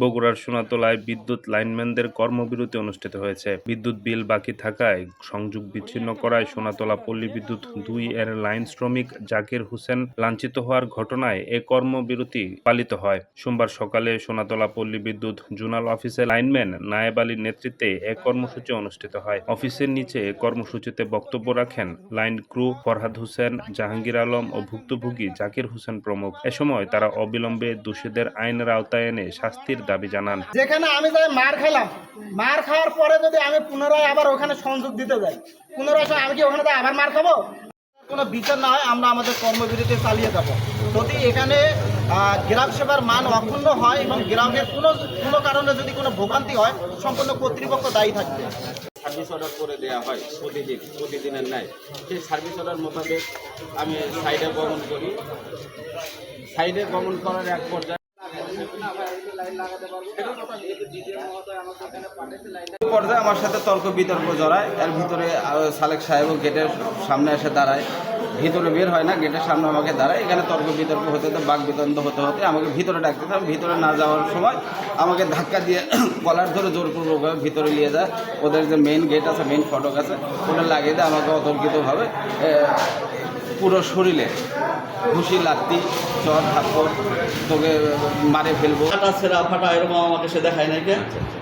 বগুড়ার সোনাতলায় বিদ্যুৎ লাইনম্যানদের কর্মবিরতি অনুষ্ঠিত হয়েছে। বিদ্যুৎ বিল বাকি থাকায় সংযোগ বিচ্ছিন্ন করায় সোনাতলা পল্লী বিদ্যুৎ দুই এর লাইন শ্রমিক জাকির হোসেন লাঞ্ছিত হওয়ার ঘটনায় এ কর্মবিরতি পালিত হয়। সোমবার সকালে সোনাতলা পল্লী বিদ্যুৎ জোনাল অফিসে লাইনম্যান নায়েব আলীর নেতৃত্বে এ কর্মসূচি অনুষ্ঠিত হয়। অফিসের নিচে এ কর্মসূচিতে বক্তব্য রাখেন লাইন ক্রু ফরহাদ হোসেন, জাহাঙ্গীর আলম ও ভুক্তভোগী জাকির হোসেন প্রমুখ। এ সময় তারা অবিলম্বে দোষীদের আইনের আওতায় এনে শাস্তির দাবি জানান। যেখানে আমি যাই মার খেলাম মার খাওয়ার পরে যদি আমি পুনরায় আবার ওখানে সংযোগ দিতে যাই পুনরায় আমি কি ওখানে যাই আবার মার খাব? কোনো বিচার না হয় আমরা আমাদের কর্মবিরতি চালিয়ে যাব। যদি এখানে গ্রাহক সেবার মান অক্ষুণ্ণ হয় এবং গ্রাহকের কোনো কোনো কারণে যদি কোনো ভোগান্তি হয় সম্পূর্ণ কর্তৃপক্ষ দায়ী থাকবে। সার্ভিস অর্ডার করে দেওয়া হয় প্রতিদিন প্রতিদিনের ন্যায়। সেই সার্ভিস অর্ডার মোতাবেক আমি সাইডে গমন করি। সাইডে গমন করার এক পর্যায়ে পর্যায়ে আমার সাথে তর্ক বিতর্ক জড়ায়। এর ভিতরে সালেক সাহেবও গেটের সামনে এসে দাঁড়ায়। ভিতরে বের হয় না গেটের সামনে আমাকে দাঁড়ায়। এখানে তর্ক বিতর্ক হতে হতে, বাক বিতন্ড হতে হতে আমাকে ভিতরে ডাকতে আমি ভিতরে না যাওয়ার সময় আমাকে ধাক্কা দিয়ে কলার ধরে জোরপূর্বকভাবে ভিতরে নিয়ে যায়। ওদের যে মেইন গেট আছে মেইন ফটক আছে, ওটা লাগিয়ে দেয় আমাকে অতর্কিতভাবে। পুরো শরীরে ঘুষি, লাত্তি চর থাপ্পড়, তোকে মারে ফেলব। ফাটা ছেঁড়া, ফাটা এরকম আমাকে সে দেখায় নাই কে?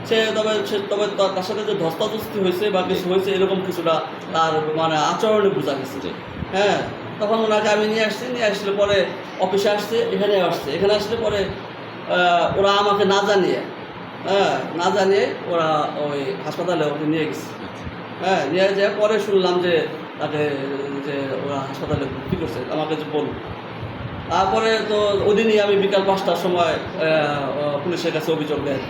সে তবে সে তবে তার সাথে যে ধস্তাধস্তি হয়েছে বা কিছু হয়েছে, এরকম কিছুটা তার মানে আচরণে বোঝা গেছে হ্যাঁ তখন ওনাকে আমি নিয়ে আসছি, নিয়ে আসলে পরে অফিসে আসছে, এখানে আসছে। এখানে আসলে পরে ওরা আমাকে না জানিয়ে হ্যাঁ না জানিয়ে ওরা ওই হাসপাতালে ওকে নিয়ে গেছে। হ্যাঁ নিয়ে যেয়ে পরে শুনলাম যে তাকে, যে ওরা হাসপাতালে ভর্তি করছে, আমাকে যে বলল। তারপরে তো ওদিনই আমি বিকাল পাঁচটার সময় পুলিশের কাছে অভিযোগ দেয়।